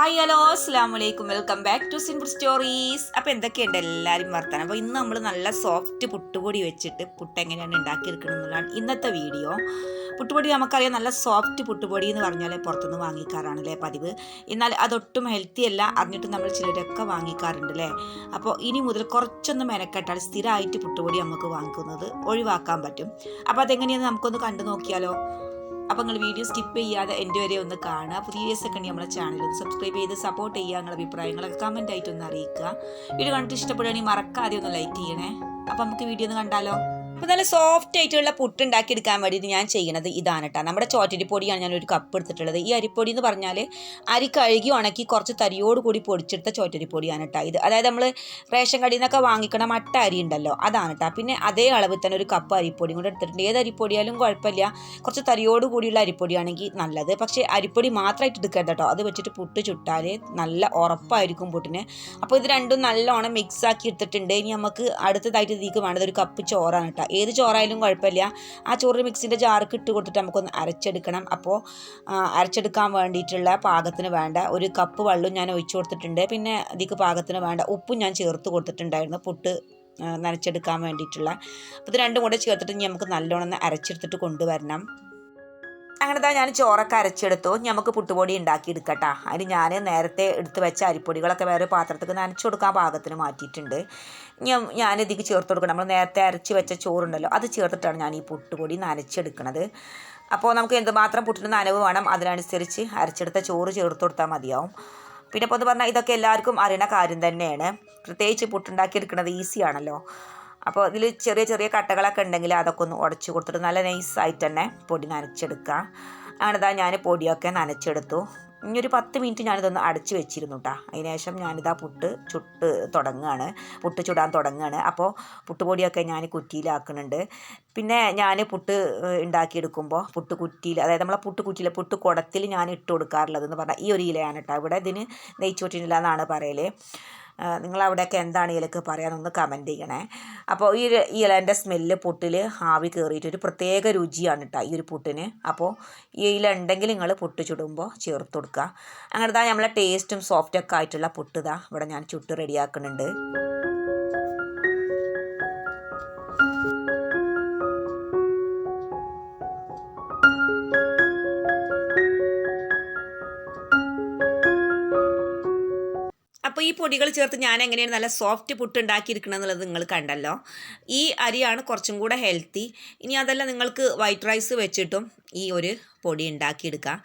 Hi hello അസ്സാം വലൈക്കും welcome back to simple stories അപ്പോൾ എന്തൊക്കെയുണ്ട് എല്ലാവരും വർത്താനം? അപ്പോൾ ഇന്ന് നമ്മൾ നല്ല സോഫ്റ്റ് പുട്ടുപൊടി വെച്ചിട്ട് പുട്ട് എങ്ങനെയാണ് ഉണ്ടാക്കിയെടുക്കണം എന്നുള്ളതാണ് ഇന്നത്തെ വീഡിയോ പുട്ടുപൊടി നമുക്കറിയാം നല്ല സോഫ്റ്റ് പുട്ടുപൊടി എന്ന് പറഞ്ഞാൽ പുറത്തുനിന്ന് വാങ്ങിക്കാറാണ് അല്ലേ പതിവ്? എന്നാൽ അതൊട്ടും ഹെൽത്തി അല്ല അറിഞ്ഞിട്ട് നമ്മൾ ചിലരൊക്കെ വാങ്ങിക്കാറുണ്ട് അല്ലേ? അപ്പോൾ ഇനി മുതൽ കുറച്ചൊന്ന് മെനക്കെട്ടാൽ സ്ഥിരമായിട്ട് പുട്ടുപൊടി നമുക്ക് വാങ്ങിക്കുന്നത് ഒഴിവാക്കാൻ പറ്റും. അപ്പോൾ അതെങ്ങനെയാണ് നമുക്കൊന്ന് കണ്ടു നോക്കിയാലോ? അപ്പോൾ നിങ്ങൾ വീഡിയോ സ്കിപ്പ് ചെയ്യാതെ എന്റെ വരെ ഒന്ന് കാണുക. പുതിയ ഉണ്ടെങ്കിൽ നമ്മുടെ ചാനൽ ഒന്ന് സബ്സ്ക്രൈബ് ചെയ്ത് സപ്പോർട്ട് ചെയ്യുക നിങ്ങളുടെ അഭിപ്രായങ്ങളൊക്കെ കമന്റ് ആയിട്ട് ഒന്ന് അറിയിക്കുക. വീഡിയോ കണ്ടിട്ട് ഇഷ്ടപ്പെടുകയാണെങ്കിൽ മറക്കാതെ ഒന്ന് ലൈക്ക് ചെയ്യണേ. അപ്പോൾ നമുക്ക് വീഡിയോ ഒന്ന് കണ്ടാലോ? അപ്പോൾ നല്ല സോഫ്റ്റ് ആയിട്ടുള്ള പുട്ട് ഉണ്ടാക്കിയെടുക്കാൻ വേണ്ടിയിട്ട് ഞാൻ ചെയ്യണത് ഇതാണ് കേട്ടോ നമ്മുടെ ചോറ്റരിപ്പൊടിയാണ് ഞാൻ ഒരു കപ്പ് എടുത്തിട്ടുള്ളത്. ഈ അരിപ്പൊടി എന്ന് പറഞ്ഞാൽ അരി കഴുകി ഉണക്കി കുറച്ച് തരിയോട് കൂടി പൊടിച്ചെടുത്ത ചോറ്റരിപ്പൊടിയാണ് കേട്ടോ ഇത്. അതായത് നമ്മൾ റേഷൻ കടയിൽ നിന്നൊക്കെ വാങ്ങിക്കണ മട്ട അരി ഉണ്ടല്ലോ അതാണ് കേട്ടോ പിന്നെ അതേ അളവിൽ തന്നെ ഒരു കപ്പ് അരിപ്പൊടിയും കൂടെ എടുത്തിട്ടുണ്ട്. ഏത് അരിപ്പൊടിയാലും കുഴപ്പമില്ല. കുറച്ച് തരിയോട് കൂടിയുള്ള അരിപ്പൊടിയാണെങ്കിൽ നല്ലത്. പക്ഷേ അരിപ്പൊടി മാത്രമായിട്ട് എടുക്കരുത് കേട്ടോ അത് വെച്ചിട്ട് പുട്ട് ചുട്ടാൽ നല്ല ഉറപ്പായിരിക്കും പുട്ടിന്. അപ്പോൾ ഇത് രണ്ടും നല്ലോണം മിക്സ് ആക്കി എടുത്തിട്ടുണ്ട്. ഇനി നമുക്ക് അടുത്തതായിട്ട് ഇതിലേക്ക് വേണ്ടത് ഒരു കപ്പ് ചോറാണ് കേട്ടോ ഏത് ചോറായാലും കുഴപ്പമില്ല. ആ ചോറ് മിക്സിന്റെ ജാർക്ക് ഇട്ട് കൊടുത്തിട്ട് നമുക്കൊന്ന് അരച്ചെടുക്കണം. അപ്പോൾ അരച്ചെടുക്കാൻ വേണ്ടിയിട്ടുള്ള പാകത്തിന് വേണ്ട ഒരു കപ്പ് വെള്ളം ഞാൻ ഒഴിച്ചു കൊടുത്തിട്ടുണ്ട്. പിന്നെ ഇതിക്ക് പാകത്തിന് വേണ്ട ഉപ്പും ഞാൻ ചേർത്ത് കൊടുത്തിട്ടുണ്ടായിരുന്നു. പുട്ട് നനച്ചെടുക്കാൻ വേണ്ടിയിട്ടുള്ള. അപ്പോൾ ഇത് രണ്ടും കൂടെ ചേർത്തിട്ട് നമുക്ക് നല്ലോണം അരച്ചെടുത്തിട്ട് കൊണ്ടുവരണം. അങ്ങനെ ഞാൻ ചോറൊക്കെ അരച്ചെടുത്തു. നമുക്ക് പുട്ടുപൊടി ഉണ്ടാക്കി എടുക്കട്ടാ അതിന് ഞാൻ നേരത്തെ എടുത്ത് വെച്ച അരിപ്പൊടികളൊക്കെ വേറെ പാത്രത്തേക്ക് നനച്ചു കൊടുക്കാൻ പാകത്തിന് മാറ്റിയിട്ടുണ്ട്. ഞാൻ ഇതിക്ക് ചേർത്ത് കൊടുക്കണം. നമ്മൾ നേരത്തെ അരച്ച് വെച്ച ചോറുണ്ടല്ലോ അത് ചേർത്തിട്ടാണ് ഞാൻ ഈ പുട്ടുപൊടി നനച്ചെടുക്കുന്നത് അപ്പോൾ നമുക്ക് എന്തുമാത്രം പുട്ടിന് നനവ് വേണം അതിനനുസരിച്ച് അരച്ചെടുത്ത ചോറ് ചേർത്ത് കൊടുത്താൽ മതിയാവും. പിന്നെ ഇപ്പോൾ എന്ന് പറഞ്ഞാൽ ഇതൊക്കെ എല്ലാവർക്കും അറിയണ കാര്യം തന്നെയാണ്. പ്രത്യേകിച്ച് പുട്ടുണ്ടാക്കിയെടുക്കുന്നത് ഈസിയാണല്ലോ. അപ്പോൾ ഇതിൽ ചെറിയ ചെറിയ കട്ടകളൊക്കെ ഉണ്ടെങ്കിൽ അതൊക്കെ ഒന്ന് ഉടച്ച് കൊടുത്തിട്ട് നല്ല നൈസായിട്ട് തന്നെ പൊടി നനച്ചെടുക്കുക. അങ്ങനെതാ ഞാൻ പൊടിയൊക്കെ നനച്ചെടുത്തു. ഇനി ഒരു പത്ത് മിനിറ്റ് ഞാനിതൊന്ന് അടച്ച് വെച്ചിരുന്നു കേട്ടോ അതിനുശേഷം ഞാനിതാ പുട്ട് ചുട്ട് തുടങ്ങുകയാണ് പുട്ട് ചുടാൻ തുടങ്ങുകയാണ് അപ്പോൾ പുട്ടുപൊടിയൊക്കെ ഞാൻ കുറ്റിയിലാക്കുന്നുണ്ട്. പിന്നെ ഞാൻ പുട്ട് ഉണ്ടാക്കിയെടുക്കുമ്പോൾ പുട്ട് കുറ്റിയിൽ അതായത് നമ്മളെ പുട്ട് കുറ്റിയിൽ പുട്ട് കുടത്തിൽ ഞാൻ ഇട്ട് കൊടുക്കാറുള്ളതെന്ന് പറഞ്ഞാൽ ഈ ഒരു ഇലയാണ് കേട്ടോ ഇവിടെ ഇതിന് നെയ്ച്ചോറ്റിനില എന്നാണ് പറയൽ നിങ്ങളവിടെയൊക്കെ എന്താണ് ഇതിലേക്ക് പറയാനൊന്ന് കമന്റ് ചെയ്യണേ. അപ്പോൾ ഈ ഈ ഇലേന്റെ സ്മെല്ല് പുട്ടിൽ ആവി കയറിയിട്ട് ഒരു പ്രത്യേക രുചിയാണ് കേട്ടോ ഈ ഒരു പുട്ടിന്. അപ്പോൾ ഈ ഇല ഉണ്ടെങ്കിൽ നിങ്ങൾ പുട്ട് ചുടുമ്പോൾ ചേർത്ത് കൊടുക്കുക അങ്ങനെ തന്നെ നമ്മളെ ടേസ്റ്റും സോഫ്റ്റൊക്കെ ആയിട്ടുള്ള പുട്ട് ഇതാ ഇവിടെ ഞാൻ ചുട്ട് റെഡിയാക്കുന്നുണ്ട് അപ്പോൾ ഈ പൊടികൾ ചേർത്ത് ഞാൻ എങ്ങനെയാണ് നല്ല സോഫ്റ്റ് പുട്ട് ഉണ്ടാക്കിയിരിക്കണം എന്നുള്ളത് നിങ്ങൾ കണ്ടല്ലോ. ഈ അരിയാണ് കുറച്ചും കൂടെ ഹെൽത്തി ഇനി അതല്ല നിങ്ങൾക്ക് വൈറ്റ് റൈസ് വെച്ചിട്ടും ഈ ഒരു പൊടി ഉണ്ടാക്കിയെടുക്കുക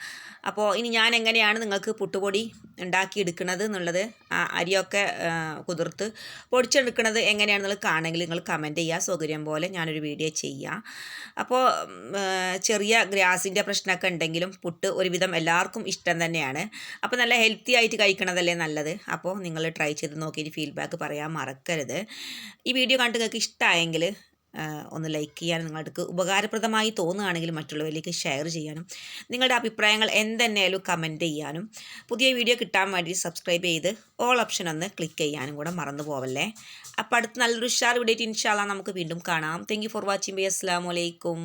അപ്പോൾ ഇനി ഞാൻ എങ്ങനെയാണ് നിങ്ങൾക്ക് പുട്ടുപൊടി ഉണ്ടാക്കിയെടുക്കുന്നത് എന്നുള്ളത് അരിയൊക്കെ കുതിർത്ത് പൊടിച്ചെടുക്കുന്നത് എങ്ങനെയാണെന്നുള്ളത് കാണണമെങ്കിൽ നിങ്ങൾ കമന്റ് ചെയ്യുക. സൗകര്യം പോലെ ഞാനൊരു വീഡിയോ ചെയ്യാം. അപ്പോൾ ചെറിയ ഗ്രാസിന്റെ പ്രശ്നമൊക്കെ ഉണ്ടെങ്കിലും പുട്ട് ഒരുവിധം എല്ലാവർക്കും ഇഷ്ടം തന്നെയാണ്. അപ്പോൾ നല്ല ഹെൽത്തി ആയിട്ട് കഴിക്കണതല്ലേ നല്ലത്? അപ്പോൾ നിങ്ങൾ ട്രൈ ചെയ്ത് നോക്കിയിട്ട് ഫീഡ്ബാക്ക് പറയാൻ മറക്കരുത്. ഈ വീഡിയോ കണ്ട് നിങ്ങൾക്ക് ഇഷ്ടമായെങ്കിൽ ഒന്ന് ലൈക്ക് ചെയ്യാനും നിങ്ങൾക്ക് ഉപകാരപ്രദമായി തോന്നുകയാണെങ്കിൽ മറ്റുള്ളവരിലേക്ക് ഷെയർ ചെയ്യാനും നിങ്ങളുടെ അഭിപ്രായങ്ങൾ എന്തെന്നായാലും കമന്റ് ചെയ്യാനും പുതിയ വീഡിയോ കിട്ടാൻ വേണ്ടി സബ്സ്ക്രൈബ് ചെയ്ത് ഓൾ ഓപ്ഷൻ ഒന്ന് ക്ലിക്ക് ചെയ്യാനും കൂടെ മറന്നു പോവല്ലേ? അപ്പോൾ അടുത്ത് നല്ലൊരു ഷാർ വീഡിയോ ഇൻഷാല്ല നമുക്ക് വീണ്ടും കാണാം. താങ്ക് ഫോർ വാച്ചിങ് ബൈ അസ്സാം വലൈക്കും